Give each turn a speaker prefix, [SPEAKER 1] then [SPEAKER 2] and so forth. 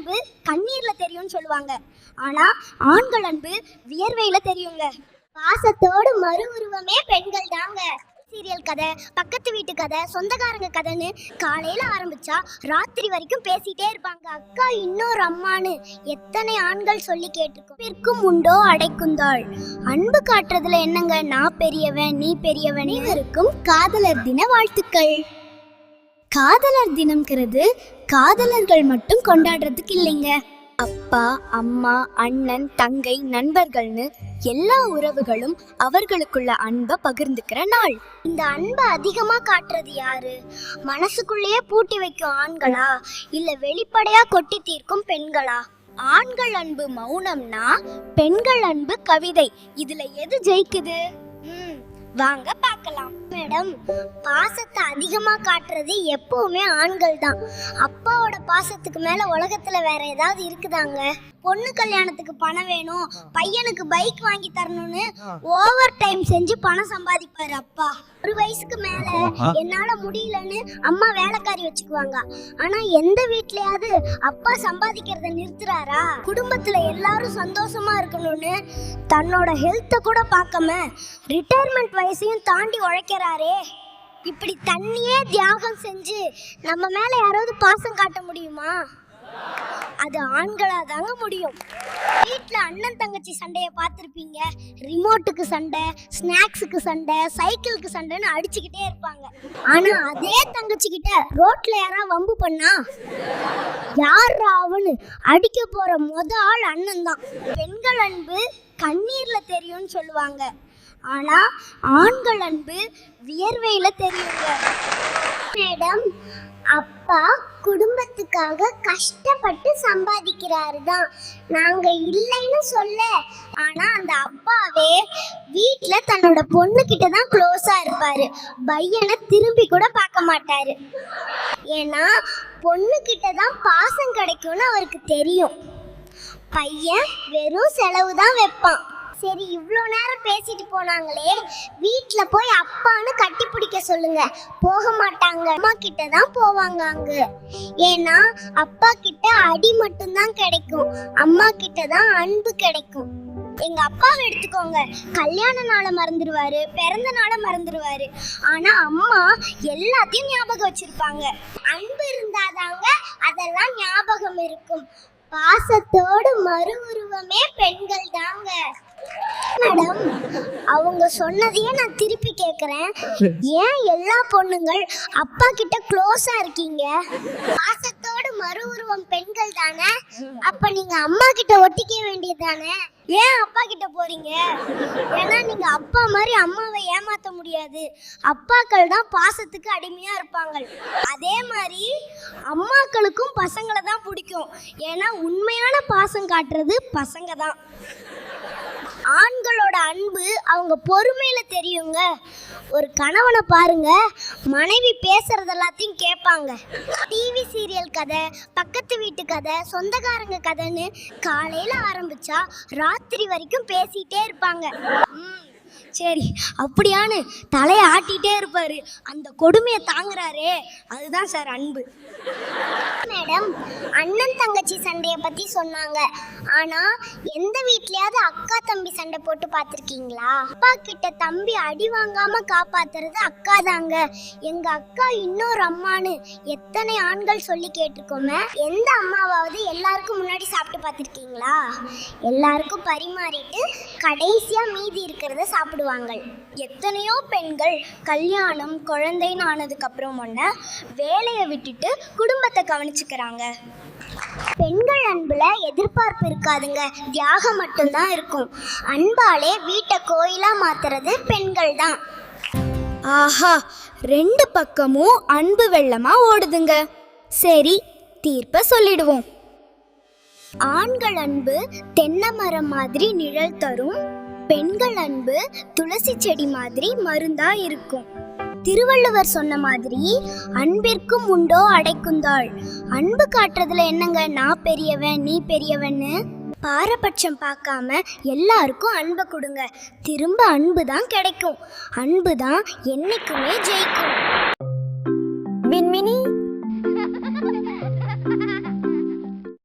[SPEAKER 1] அன்பு கண்ணீர்ல தெரியும்னு சொல்லுவாங்க. ஆனா ஆண்கள் அன்பு வியர்வையில தெரியுங்க. பாசத்தோடு மறு உருவமே பெண்கள் தாங்க. சீரியல் கதை பக்கத்து வீட்டு கதை சொந்தக்காரங்க கதைன்னு காலையில ஆரம்பிச்சா ராத்திரி வரைக்கும் பேசிட்டே இருப்பாங்க. அக்கா இன்னொரு அம்மான்னு எத்தனை ஆண்கள் சொல்லி கேட்டிருக்கோம். பிற்கும் உண்டோ அடைக்குந்தாள் அன்பு காட்டுறதுல என்னங்க? நான் பெரியவன் நீ பெரியவன். இருக்கும் காதலர் தின வாழ்த்துக்கள். காதலர் தினம்ங்கிறது காதலர்கள் மட்டும் கொண்டாடுறதுக்கு இல்லைங்க. அப்பா அம்மா அண்ணன் தங்கை நண்பர்கள்னு எல்லா உறவுகளும் அவர்களுக்குள்ள அன்பை பகிர்ந்துக்கிற நாள். இந்த அன்பை அதிகமா காட்டுறது யாரு? மனசுக்குள்ளேயே பூட்டி வைக்கும் ஆண்களா? இல்ல வெளிப்படையா கொட்டி தீர்க்கும் பெண்களா? ஆண்கள் அன்பு மௌனம்னா பெண்கள் அன்பு கவிதை. இதுல எது ஜெயிக்குது? ம், வாங்க பார்க்கலாம். மேடம் பாசத்தை அதிகமா காட்டுறது எப்பவுமே ஆண்கள் தான் அப்பாவோட பாசத்துக்கு மேல உலகத்துல வேற ஏதாவது இருக்குதாங்க? பொண்ணு கல்யாணத்துக்கு பணம் வேணும் பையனுக்கு பைக் வாங்கி தரணும்னு ஓவர் டைம் செஞ்சு பணம் சம்பாதிப்பாரு அப்பா. ஒரு வயசுக்கு மேல என்னால முடியலன்னு அம்மா வேலைக்காரி வச்சுக்குவாங்க. ஆனா எந்த வீட்லயாவது அப்பா சம்பாதிக்கிறத நிறுத்துறாரா? குடும்பத்துல எல்லாரும் சந்தோஷமா இருக்கணும்னு தன்னோட ஹெல்த்தை கூட பார்க்காம ரிட்டையர்மெண்ட் வயசையும் தாண்டி உழைக்கிறாரே. இப்படி தண்ணியே தியாகம் செஞ்சு நம்ம மேல யாராவது பாசம் காட்ட முடியுமா? அது ஆண்களா தாங்க முடியும். வீட்டில் அண்ணன் தங்கச்சி சண்டையை பார்த்துருப்பீங்க. ரிமோட்டுக்கு சண்டை ஸ்நாக்ஸுக்கு சண்டை சைக்கிளுக்கு சண்டைன்னு அடிச்சுக்கிட்டே இருப்பாங்க. ஆனா அதே தங்கச்சிக்கிட்ட ரோட்டில் ரோட்ல யாரா வம்பு பண்ணா? யார் அவனு? அடிக்க போற முத ஆள் அண்ணன் தான் பெண்கள் அன்பு கண்ணீர்ல தெரியும்னு சொல்லுவாங்க. ஆனா ஆண்கள் அன்பு வியர்வையில தெரியுங்க. மேடம் அப்பா குடும்பத்துக்காக கஷ்டப்பட்டு சம்பாதிக்கிறாரு தான் நாங்க இல்லைன்னு சொல்ல ஆனா அந்த அப்பாவே வீட்டில் தன்னோட பொண்ணு கிட்ட தான் க்ளோஸா இருப்பாரு. பையனை திரும்பி கூட பார்க்க மாட்டாரு. ஏன்னா பொண்ணு கிட்ட தான் பாசம் கிடைக்கும்னு அவருக்கு தெரியும். பையன் வெறும் செலவு தான் வைப்பான். சரி இவ்வளோ நேரம் பேசிட்டு போனாங்களே வீட்டில் போய் அப்பான்னு கட்டி பிடிக்க சொல்லுங்க. போக மாட்டாங்க. அம்மா கிட்ட தான் போவாங்க அங்க. ஏன்னா அப்பா கிட்ட அடி மட்டும்தான் கிடைக்கும். அம்மா கிட்ட தான் அன்பு கிடைக்கும். எங்க அப்பாவை எடுத்துக்கோங்க. கல்யாண நாளை மறந்துடுவாரு பிறந்த நாளை மறந்துடுவாரு ஆனா அம்மா எல்லாத்தையும் ஞாபகம் வச்சிருப்பாங்க. அன்பு இருந்தாதாங்க அதெல்லாம் ஞாபகம் இருக்கும். பாசத்தோடு மறு உருவமே பெண்கள் தாங்க மேடம் அவங்க சொன்னதையே நான் திருப்பி கேக்குறேன். ஏன் எல்லா பொண்ணுங்கள் அப்பா கிட்ட க்ளோஸா இருக்கீங்க? பாசத்தோடு மறு உருவம் பெண்கள் தானே? அப்ப நீங்க அம்மா கிட்ட ஒட்டிக்க வேண்டியது தானே? ஏன் அப்பா கிட்ட போறீங்க? ஏன்னா நீங்க அப்பா மாதிரி அம்மாவை ஏமாத்த முடியாது. அப்பாக்கள் தான் பாசத்துக்கு அடிமையா இருப்பாங்க. அதே மாதிரி அம்மாக்களுக்கும் பசங்களை தான் பிடிக்கும். ஏன்னா உண்மையான பாசம் காட்டுறது பசங்க தான். ஆண்களோட அன்பு அவங்க பொறுமையில் தெரியுங்க. ஒரு கணவனை பாருங்க மனைவி பேசுறது எல்லாத்தையும் கேட்பாங்க. டிவி சீரியல் கதை பக்கத்து வீட்டு கதை சொந்தக்காரங்க கதைன்னு காலையில் ஆரம்பிச்சா ராத்திரி வரைக்கும் பேசிட்டே இருப்பாங்க. ம், சரி அப்படியான்னு தலையை ஆட்டிகிட்டே இருப்பாரு. அந்த கொடுமையை தாங்குறாரே. அதுதான் சார் அன்பு. மேடம் அண்ணன் தங்கச்சி சண்டையை பற்றி சொன்னாங்க. ஆனால் எந்த வீட்லயாவது அக்கா தம்பி சண்டை போட்டு பார்த்துருக்கீங்களா? அப்பா கிட்ட தம்பி அடி வாங்காம காப்பாத்துறது அக்கா தாங்க. எங்க அக்கா இன்னொரு அம்மான்னு எத்தனை ஆண்கள் சொல்லி கேட்டிருக்கோமே எந்த அம்மாவாவது எல்லாருக்கும் முன்னாடி சாப்பிட்டு பார்த்துருக்கீங்களா? எல்லாருக்கும் பரிமாறிட்டு கடைசியாக மீதி இருக்கிறத சாப்பிடுவாங்க. எத்தனையோ பெண்கள் கல்யாணம் குழந்தைன்னு ஆனதுக்கு அப்புறம் ஒன்ன வேலையை விட்டுட்டு குடும்பத்தை கவனிச்சுக்கிறாங்க. பெண்கள் அன்புல எதிர்பார்ப்பு இருக்காதுங்க. தியாகம் மட்டும்தான் இருக்கும். அன்பாலே வீட்டை கோயிலா மாத்துறது பெண்கள் தான். ஆஹா ரெண்டு பக்கமும் அன்பு வெள்ளமா ஓடுதுங்க. சரி தீர்ப்ப சொல்லிடுவோம். ஆண்கள் அன்பு தென்னை மரம் மாதிரி நிழல் தரும். பெண்கள் அன்பு துளசி செடி மாதிரி மருந்தா இருக்கும். திருவள்ளுவர் சொன்ன மாதிரி அன்பிற்கும் உண்டோ அடைக்குந்தாள். அன்பு காட்டுறதுல என்னங்க நான் பெரியவன் நீ பெரியவன்னு? பாரபட்சம் பார்க்காம எல்லாருக்கும் அன்பை கொடுங்க. திரும்ப அன்பு தான் கிடைக்கும். அன்பு தான் என்னைக்குமே ஜெயிக்கும்.
[SPEAKER 2] விண்மினி